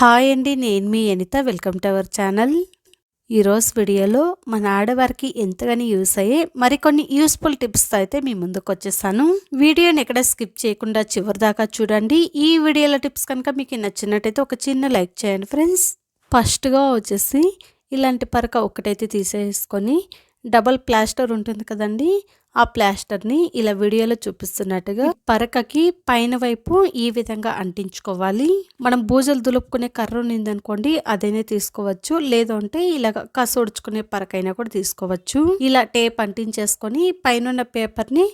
Hi అండి నేను మీ Anitha. Welcome to our channel. ఈరోజు వీడియోలో మన ఆడవారికి ఎంతగానో యూస్ అయ్యే మరికొన్ని యూస్ఫుల్ టిప్స్ అయితే మీ ముందుకు వచ్చేసాను. వీడియోని ఎక్కడ స్కిప్ చేయకుండా చివరి దాకా చూడండి. ఈ వీడియోలో టిప్స్ కనుక మీకు నచ్చినట్టయితే ఒక చిన్న లైక్ చేయండి ఫ్రెండ్స్. ఫస్ట్గా వచ్చేసి ఇలాంటి పరక ఒకటైతే తీసేసుకొని డబల్ ప్లాస్టర్ ఉంటుంది కదండి ఆ ప్లాస్టర్ని ఇలా వీడియోలో చూపిస్తున్నట్టుగా పరకకి పైన వైపు ఈ విధంగా అంటించుకోవాలి. మనం బూజలు దులుపుకునే కర్ర ఉందనుకోండి అదైనా తీసుకోవచ్చు. లేదు అంటే ఇలా కసోడ్చుకునే పరకైనా కూడా తీసుకోవచ్చు. ఇలా టేప్ అంటించేసుకొని పైన పేపర్ని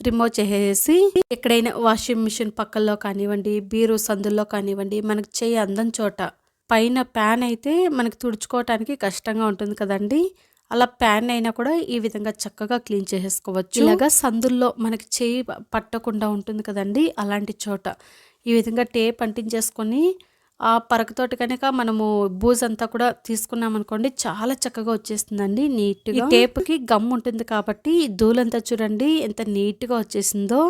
రిమూవ్ చేసేసి ఎక్కడైనా వాషింగ్ మిషన్ పక్కల్లో కానివ్వండి బీరు సందుల్లో కానివ్వండి మనకు చేయి అందం చోట పైన ప్యాన్ అయితే మనకు తుడుచుకోవటానికి కష్టంగా ఉంటుంది కదండి. అలా ప్యాన్ అయినా కూడా ఈ విధంగా చక్కగా క్లీన్ చేసేసుకోవచ్చు. ఇలాగా సందుల్లో మనకి చేయి పట్టకుండా ఉంటుంది కదండి అలాంటి చోట. ఈ విధంగా టేప్ అంటించేసుకొని ఆ పరకతోటి కనుక మనము బూజ్ అంతా కూడా తీసుకున్నాం అనుకోండి చాలా చక్కగా వచ్చేస్తుందండి నీట్గా. టేప్కి గమ్ ఉంటుంది కాబట్టి ధూలంతా చూడండి ఎంత నీట్గా వచ్చేసిందో.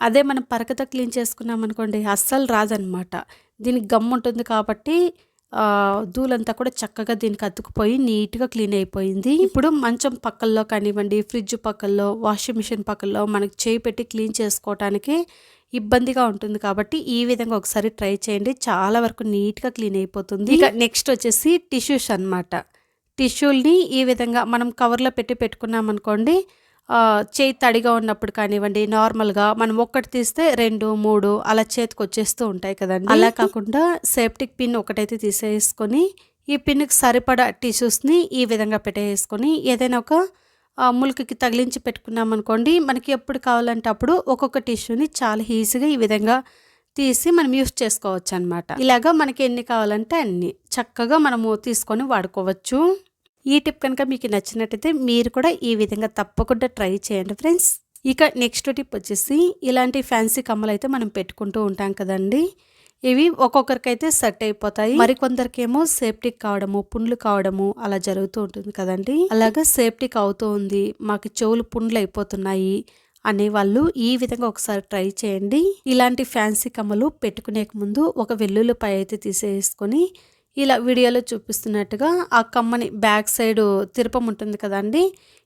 అదే మనం పరకతో క్లీన్ చేసుకున్నాం అనుకోండి అస్సలు రాదనమాట. దీనికి గమ్ ఉంటుంది కాబట్టి దూలంతా కూడా చక్కగా దీనికి అతుకుపోయి నీట్గా క్లీన్ అయిపోయింది. ఇప్పుడు మంచం పక్కల్లో కానివ్వండి ఫ్రిడ్జ్ పక్కల్లో వాషింగ్ మిషన్ పక్కల్లో మనకి చేయి పెట్టి క్లీన్ చేసుకోవటానికి ఇబ్బందిగా ఉంటుంది కాబట్టి ఈ విధంగా ఒకసారి ట్రై చేయండి. చాలా వరకు నీట్గా క్లీన్ అయిపోతుంది. ఇక నెక్స్ట్ వచ్చేసి టిష్యూస్ అనమాట టిష్యూల్ని ఈ విధంగా మనం కవర్లో పెట్టి పెట్టుకున్నాం అనుకోండి చేయి తడిగా ఉన్నప్పుడు కానివ్వండి నార్మల్గా మనం ఒక్కటి తీస్తే రెండు మూడు అలా చేతికి వచ్చేస్తూ ఉంటాయి కదండి. అలా కాకుండా సేఫ్టిక్ పిన్ ఒకటైతే తీసేసుకొని ఈ పిన్కి సరిపడా టిష్యూస్ని ఈ విధంగా పెట్టేసుకొని ఏదైనా ఒక ములికి తగిలించి పెట్టుకున్నాం అనుకోండి మనకి ఎప్పుడు కావాలంటే అప్పుడు ఒక్కొక్క టిష్యూని చాలా ఈజీగా ఈ విధంగా తీసి మనం యూస్ చేసుకోవచ్చు అనమాట ఇలాగా మనకి ఎన్ని కావాలంటే అన్ని చక్కగా మనము తీసుకొని వాడుకోవచ్చు. ఈ టిప్ కనుక మీకు నచ్చినట్టయితే మీరు కూడా ఈ విధంగా తప్పకుండా ట్రై చేయండి ఫ్రెండ్స్. ఇక నెక్స్ట్ టిప్ వచ్చేసి ఇలాంటి ఫ్యాన్సీ కమ్మలు అయితే మనం పెట్టుకుంటూ ఉంటాం కదండి. ఇవి ఒక్కొక్కరికైతే సెట్ అయిపోతాయి. మరికొందరికేమో సేఫ్టీకి కావడము పుండ్లు కావడము అలా జరుగుతూ ఉంటుంది కదండి. అలాగా సేఫ్టీకి అవుతూ ఉంది మాకు చెవులు పుండ్లు అయిపోతున్నాయి అనే వాళ్ళు ఈ విధంగా ఒకసారి ట్రై చేయండి. ఇలాంటి ఫ్యాన్సీ కమ్మలు పెట్టుకునే ముందు ఒక వెల్లుల్లిపాయ అయితే తీసేసుకొని ఇలా వీడియోలో చూపిస్తున్నట్టుగా ఆ కమ్మని బ్యాక్ సైడ్ తిరుపం ఉంటుంది కదండి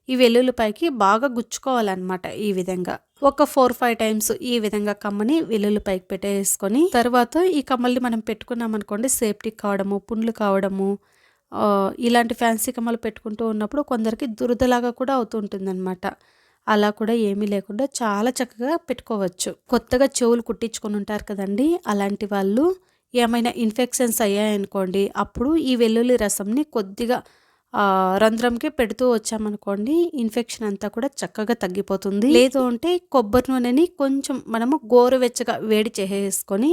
ఈ వెల్లుల్లిపాయకి బాగా గుచ్చుకోవాలన్నమాట ఈ విధంగా. ఒక ఫోర్ ఫైవ్ టైమ్స్ ఈ విధంగా కమ్మని వెల్లుల్లిపాయకి పెట్టేసుకొని తర్వాత ఈ కమ్మల్ని మనం పెట్టుకున్నాం అనుకోండి సేఫ్టీ కావడము పుండ్లు కావడము ఇలాంటి ఫ్యాన్సీ కమ్మలు పెట్టుకుంటూ ఉన్నప్పుడు కొందరికి దురదలాగా కూడా అవుతుంటుంది అనమాట అలా కూడా ఏమీ లేకుండా చాలా చక్కగా పెట్టుకోవచ్చు. కొత్తగా చెవులు కుట్టించుకొని ఉంటారు కదండి అలాంటి వాళ్ళు ఏమైనా ఇన్ఫెక్షన్స్ అయ్యాయనుకోండి అప్పుడు ఈ వెల్లుల్లి రసంని కొద్దిగా రంధ్రంకి పెడుతూ వచ్చామనుకోండి ఇన్ఫెక్షన్ అంతా కూడా చక్కగా తగ్గిపోతుంది. లేదు అంటే కొబ్బరి నూనెని కొంచెం మనము గోరువెచ్చగా వేడి చేసేసుకొని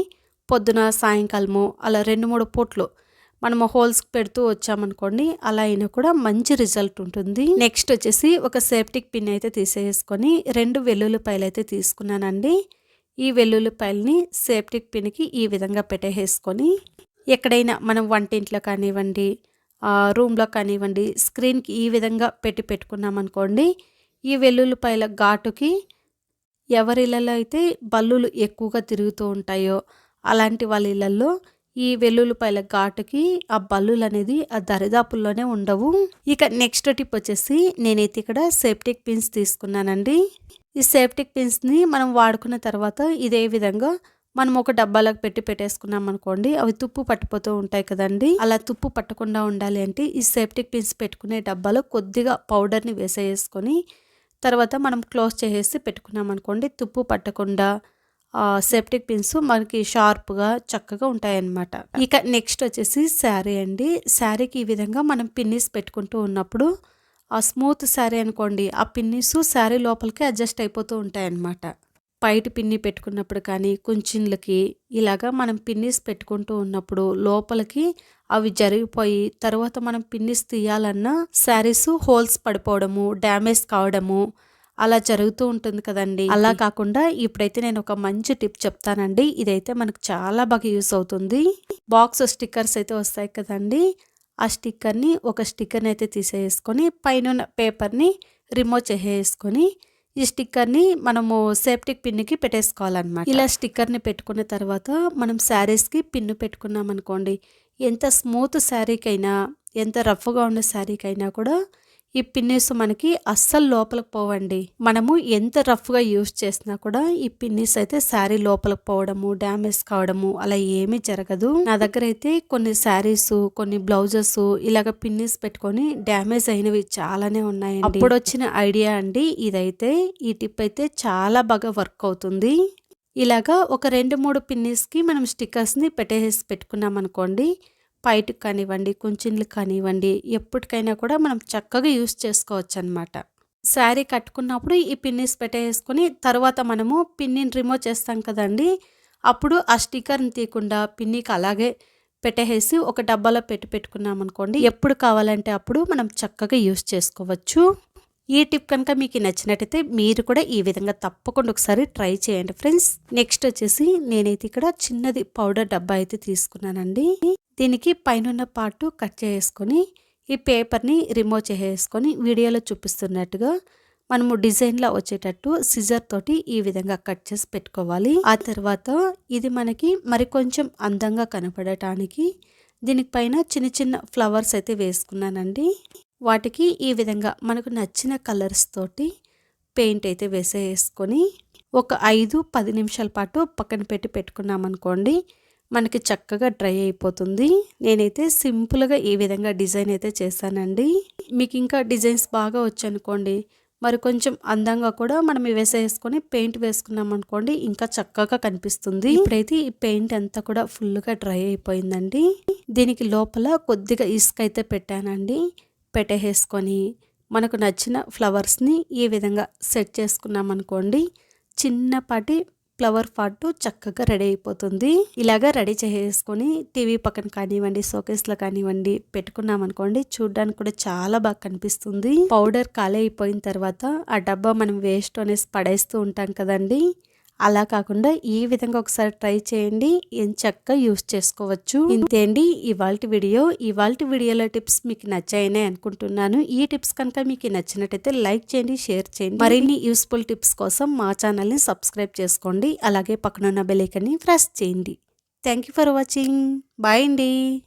పొద్దున సాయంకాలము అలా రెండు మూడు పూట్లు మనము హోల్స్కి పెడుతూ వచ్చామనుకోండి అలా అయినా కూడా మంచి రిజల్ట్ ఉంటుంది. నెక్స్ట్ వచ్చేసి ఒక సేఫ్టిక్ పిన్ అయితే తీసేసుకొని రెండు వెల్లుల్లిపాయలు అయితే తీసుకున్నానండి. ఈ వెల్లుల్లిపాయలని సేఫ్టిక్ పిన్కి ఈ విధంగా పెట్టేసుకొని ఎక్కడైనా మనం వంటింట్లో కానివ్వండి రూమ్లో కానివ్వండి స్క్రీన్కి ఈ విధంగా పెట్టి పెట్టుకున్నాం అనుకోండి ఈ వెల్లుల్లిపాయల ఘాటుకి ఎవరిళ్ళలో అయితే బల్లులు ఎక్కువగా తిరుగుతూ ఉంటాయో అలాంటి వాళ్ళ ఇళ్ళల్లో ఈ వెల్లుల్లిపాయల ఘాటుకి ఆ బల్లులు అనేది ఆ దరిదాపుల్లోనే ఉండవు. ఇక నెక్స్ట్ టిప్ వచ్చేసి నేనైతే ఇక్కడ సేఫ్టిక్ పిన్స్ తీసుకున్నానండి. ఈ సేఫ్టిక్ పిన్స్ని మనం వాడుకున్న తర్వాత ఇదే విధంగా మనం ఒక డబ్బాలకు పెట్టి పెట్టేసుకున్నాం అనుకోండి అవి తుప్పు పట్టిపోతూ ఉంటాయి కదండి. అలా తుప్పు పట్టకుండా ఉండాలి అంటే ఈ సేఫ్టిక్ పిన్స్ పెట్టుకునే డబ్బాలో కొద్దిగా పౌడర్ని వేసేసుకొని తర్వాత మనం క్లోజ్ చేసేసి పెట్టుకున్నాం అనుకోండి తుప్పు పట్టకుండా సెప్టిక్ పిన్స్ మనకి షార్ప్గా చక్కగా ఉంటాయన్నమాట. ఇక నెక్స్ట్ వచ్చేసి శారీ అండి. శారీకి ఈ విధంగా మనం పిన్నిస్ పెట్టుకుంటూ ఉన్నప్పుడు ఆ స్మూత్ శారీ అనుకోండి ఆ పిన్నిస్ శారీ లోపలికి అడ్జస్ట్ అయిపోతూ ఉంటాయన్నమాట. పైటి పిన్ని పెట్టుకున్నప్పుడు కానీ కుంచిన్లకి ఇలాగా మనం పిన్నిస్ పెట్టుకుంటూ ఉన్నప్పుడు లోపలికి అవి జరిగిపోయి తర్వాత మనం పిన్నిస్ తీయాలన్నా శారీస్ హోల్స్ పడిపోవడము డ్యామేజ్ కావడము అలా జరుగుతూ ఉంటుంది కదండి. అలా కాకుండా ఇప్పుడైతే నేను ఒక మంచి టిప్ చెప్తానండి. ఇదైతే మనకు చాలా బాగా యూస్ అవుతుంది. బాక్స్ స్టిక్కర్స్ అయితే వస్తాయి కదండి. ఆ స్టిక్కర్ని ఒక స్టిక్కర్ని అయితే తీసేసుకొని పైన పేపర్ని రిమూవ్ చేసేసుకొని ఈ స్టిక్కర్ని మనము సేఫ్టిక్ పిన్నికి పెట్టేసుకోవాలన్నమాట. ఇలా స్టిక్కర్ని పెట్టుకున్న తర్వాత మనం శారీస్కి పిన్ను పెట్టుకున్నాం అనుకోండి ఎంత స్మూత్ శారీకైనా ఎంత రఫ్గా ఉన్న శారీకైనా కూడా ఈ పిన్నీస్ మనకి అస్సలు లోపలికి పోవండి. మనము ఎంత రఫ్గా యూజ్ చేసినా కూడా ఈ పిన్నీస్ అయితే శారీ లోపలికి పోవడము డ్యామేజ్ కావడము అలా ఏమీ జరగదు. నా దగ్గర అయితే కొన్ని శారీస్ కొన్ని బ్లౌజెస్ ఇలాగ పిన్నీస్ పెట్టుకొని డ్యామేజ్ అయినవి చాలానే ఉన్నాయి అప్పుడు వచ్చిన ఐడియా అండి ఇదైతే. ఈ టిప్ అయితే చాలా బాగా వర్క్ అవుతుంది. ఇలాగా ఒక రెండు మూడు పిన్నీస్కి మనం స్టిక్కర్స్ని పెట్టేసి పెట్టుకున్నాం అనుకోండి పైట్కి కానివ్వండి కుంచిన్లు కానివ్వండి ఎప్పటికైనా కూడా మనం చక్కగా యూస్ చేసుకోవచ్చు అనమాట శారీ కట్టుకున్నప్పుడు ఈ పిన్నిస్ పెట్టేసుకొని తర్వాత మనము పిన్నిని రిమూవ్ చేస్తాం కదండి అప్పుడు ఆ స్టిక్కర్ని తీయకుండా పిన్నికి అలాగే పెట్టేసి ఒక డబ్బాలో పెట్టి పెట్టుకున్నాం అనుకోండి ఎప్పుడు కావాలంటే అప్పుడు మనం చక్కగా యూస్ చేసుకోవచ్చు. ఈ టిప్ కనుక మీకు నచ్చినట్టయితే మీరు కూడా ఈ విధంగా తప్పకుండా ఒకసారి ట్రై చేయండి ఫ్రెండ్స్. నెక్స్ట్ వచ్చేసి నేనైతే ఇక్కడ చిన్నది పౌడర్ డబ్బా అయితే తీసుకున్నానండి. దీనికి పైన పార్ట్ కట్ చేసుకొని ఈ పేపర్ని రిమూవ్ చేసేసుకొని వీడియోలో చూపిస్తున్నట్టుగా మనము డిజైన్లో వచ్చేటట్టు సిజర్ తోటి ఈ విధంగా కట్ చేసి పెట్టుకోవాలి. ఆ తర్వాత ఇది మనకి మరి కొంచెం అందంగా కనపడటానికి దీనిపైన చిన్న చిన్న ఫ్లవర్స్ అయితే వేసుకున్నానండి. వాటికి ఈ విధంగా మనకు నచ్చిన కలర్స్ తోటి పెయింట్ అయితే వేసేసుకొని ఒక ఐదు పది నిమిషాల పాటు పక్కన పెట్టి పెట్టుకున్నామనుకోండి మనకి చక్కగా డ్రై అయిపోతుంది. నేనైతే సింపుల్గా ఈ విధంగా డిజైన్ అయితే చేశానండి. మీకు ఇంకా డిజైన్స్ బాగా వచ్చనుకోండి మరి కొంచెం అందంగా కూడా మనం వేసేసుకొని పెయింట్ వేసుకున్నాం అనుకోండి ఇంకా చక్కగా కనిపిస్తుంది. ఇప్పుడైతే ఈ పెయింట్ అంతా కూడా ఫుల్గా డ్రై అయిపోయిందండి. దీనికి లోపల కొద్దిగా ఇసుక అయితే పెట్టానండి. పెట్టేసుకొని మనకు నచ్చిన ఫ్లవర్స్ని ఈ విధంగా సెట్ చేసుకున్నామనుకోండి చిన్నపాటి ఫ్లవర్ పాటు చక్కగా రెడీ అయిపోతుంది. ఇలాగా రెడీ చేసేసుకొని టీవీ పక్కన కానివ్వండి షోకేస్లో కానివ్వండి పెట్టుకున్నాం అనుకోండి చూడడానికి కూడా చాలా బాగా కనిపిస్తుంది. పౌడర్ ఖాళీ అయిపోయిన తర్వాత ఆ డబ్బా మనం వేస్ట్ అనేసి పడేస్తూ ఉంటాం కదండి. అలా కాకుండా ఈ విధంగా ఒకసారి ట్రై చేయండి. ఏం చక్కగా యూస్ చేసుకోవచ్చు. ఇంతే అండి. ఇవాళ వీడియో. ఇవాళ వీడియోలో టిప్స్ మీకు నచ్చాయనే అనుకుంటున్నాను. ఈ టిప్స్ కనుక మీకు నచ్చినట్టయితే లైక్ చేయండి షేర్ చేయండి. మరిన్ని యూస్ఫుల్ టిప్స్ కోసం మా ఛానల్ని సబ్స్క్రైబ్ చేసుకోండి. అలాగే పక్కనున్న బెలైకన్ని ప్రెస్ చేయండి. Thank you for watching. Bye అండి.